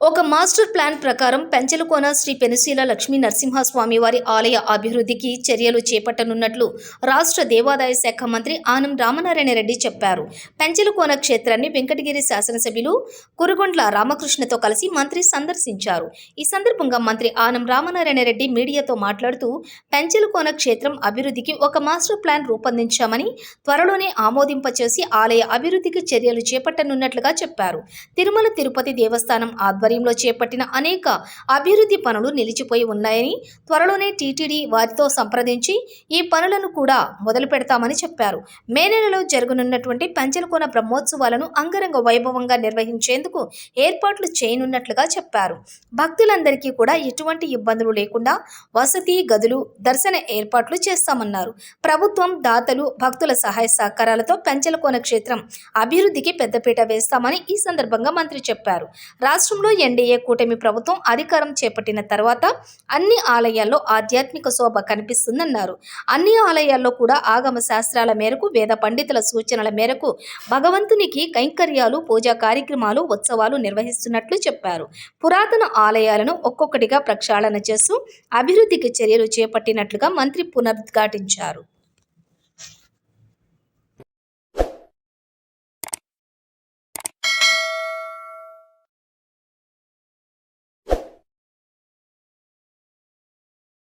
ఒక master plan ప్రకారం పెంచలకోన శ్రీ పెనుశీల లక్ష్మీ నరసింహస్వామి వారి ఆలయ అభివృద్ధికి చర్యలు చేపట్టనున్నట్లు రాష్ట్ర దేవాదాయ శాఖ మంత్రి ఆనం రామనారాయణ రెడ్డి చెప్పారు. పెంచలకోన క్షేత్రాన్ని వెంకటగిరి శాసనసభ్యులు కురుగొండ్ల రామకృష్ణతో కలిసి మంత్రి సందర్శించారు. ఈ సందర్భంగా మంత్రి ఆనం రామనారాయణ రెడ్డి మీడియాతో మాట్లాడుతూ పెంచలకోన క్షేత్రం అభివృద్ధికి ఒక మాస్టర్ ప్లాన్ రూపొందించామని త్వరలోనే ఆమోదింపచేసి ఆలయ అభివృద్ధికి చర్యలు చేపట్టనున్నట్లుగా చెప్పారు. తిరుమల తిరుపతి దేవస్థానం ఆధ్వర్యంలో చేపట్టిన అనేక అభివృద్ధి పనులు నిలిచిపోయి ఉన్నాయని త్వరలోనే టీటీడీ వారితో సంప్రదించి ఈ పనులను కూడా మొదలు పెడతామని చెప్పారు. మే నెలలో జరగనున్నటువంటి పంచలకోన బ్రహ్మోత్సవాలను అంగరంగ వైభవంగా నిర్వహించేందుకు ఏర్పాట్లు చేయనున్నట్లుగా చెప్పారు. భక్తులందరికీ కూడా ఎటువంటి ఇబ్బందులు లేకుండా వసతి గదులు దర్శన ఏర్పాట్లు చేస్తామన్నారు. ప్రభుత్వం దాతలు భక్తుల సహాయ సహకారాలతో పెంచలకోన క్షేత్రం అభివృద్ధికి పెద్దపీట వేస్తామని ఈ సందర్భంగా మంత్రి చెప్పారు. రాష్ట్రంలో ఎన్డీఏ కూటమి ప్రభుత్వం అధికారం చేపట్టిన తర్వాత అన్ని ఆలయాల్లో ఆధ్యాత్మిక శోభ కనిపిస్తుందన్నారు. అన్ని ఆలయాల్లో కూడా ఆగమ శాస్త్రాల మేరకు వేద పండితుల సూచనల మేరకు భగవంతునికి కైంకర్యాలు పూజా కార్యక్రమాలు ఉత్సవాలు నిర్వహిస్తున్నట్లు చెప్పారు. పురాతన ఆలయాలను ఒక్కొక్కటిగా ప్రక్షాళన చేస్తూ అభివృద్ధికి చర్యలు చేపట్టినట్లుగా మంత్రి పునరుద్ఘాటించారు.